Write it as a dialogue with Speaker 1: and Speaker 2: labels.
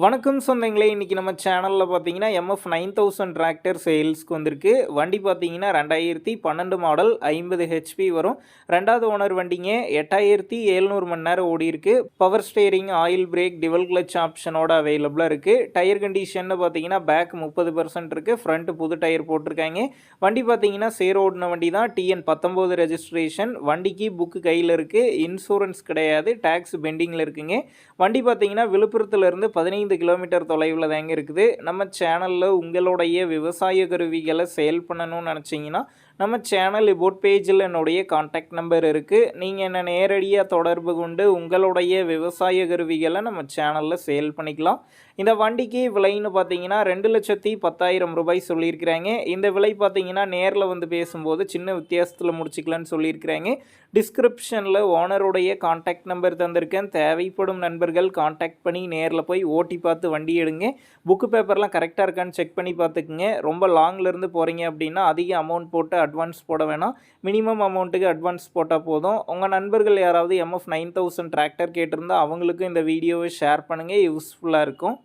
Speaker 1: வணக்கம் சொந்தங்களே இன்றைக்கி நம்ம சேனலில் பார்த்தீங்கன்னா எம்எஃப் நைன் தௌசண்ட் டிராக்டர் சேல்ஸ்க்கு வந்திருக்கு. வண்டி பார்த்தீங்கன்னா ரெண்டாயிரத்தி பன்னெண்டு மாடல் ஐம்பது ஹெச்பி வரும். ரெண்டாவது ஓனர் வண்டிங்க எட்டாயிரத்தி எழுநூறு மணி நேரம் ஓடி இருக்கு. Power steering oil brake டிவல் clutch ஆப்ஷனோட அவைலபிளாக இருக்குது டயர் கண்டிஷன்னு பார்த்தீங்கன்னா பேக் முப்பது பர்சன்ட் இருக்குது ஃப்ரண்ட் புது டயர் போட்டிருக்காங்க. வண்டி பார்த்தீங்கன்னா சேர் ஓடின வண்டி தான் டிஎன் பத்தொம்போது ரெஜிஸ்ட்ரேஷன் வண்டிக்கு புக்கு கையில் இருக்குது இன்சூரன்ஸ் கிடையாது. டேக்ஸ் பெண்டிங்கில் இருக்குங்க. வண்டி பார்த்தீங்கன்னா விழுப்புரத்துலேருந்து பதினைந்து கிலோமீட்டர் தொலைவில் தாங்க இருக்குது. நம்ம சேனலில் உங்களுடைய விவசாய கருவிகளை சேல் பண்ணணும்னு நினச்சிங்கன்னா நம்ம சேனல் இபோட் பேஜில் என்னுடைய காண்டாக்ட் நம்பர் இருக்குது நீங்கள் என்ன நேரடியாக தொடர்பு கொண்டு உங்களுடைய விவசாய கருவிகளை நம்ம சேனலில் சேல் பண்ணிக்கலாம். இந்த வண்டிக்கு விலைன்னு பார்த்தீங்கன்னா ரெண்டு லட்சத்தி பத்தாயிரம் ரூபாய் சொல்லியிருக்கிறாங்க. இந்த விலை பார்த்தீங்கன்னா நேரில் வந்து பேசும்போது சின்ன வித்தியாசத்தில் முடிச்சுக்கலான்னு சொல்லியிருக்கிறாங்க. டிஸ்கிரிப்ஷனில் ஓனருடைய காண்டாக்ட் நம்பர் தந்திருக்கேன். தேவைப்படும் நண்பர்கள் காண்டாக்ட் பண்ணி நேரில் போய் ஓட்டி பார்த்து வண்டி எடுங்க. புக்கு பேப்பர்லாம் கரெக்டாக இருக்கான்னு செக் பண்ணி பார்த்துக்குங்க. ரொம்ப லாங்லேருந்து போகிறீங்க அப்படின்னா அதிக அமௌண்ட் போட்டு அட்வான்ஸ் போட வேணாம். மினிமம் அமௌண்ட்டுக்கு அட்வான்ஸ் போட்டால் போதும். உங்கள் நண்பர்கள் யாராவது எம்எஃப் நைன் தௌசண்ட் டிராக்டர் கேட்டிருந்தால் அவங்களுக்கும் இந்த வீடியோவை ஷேர் பண்ணுங்கள் யூஸ்ஃபுல்லாக இருக்கும்.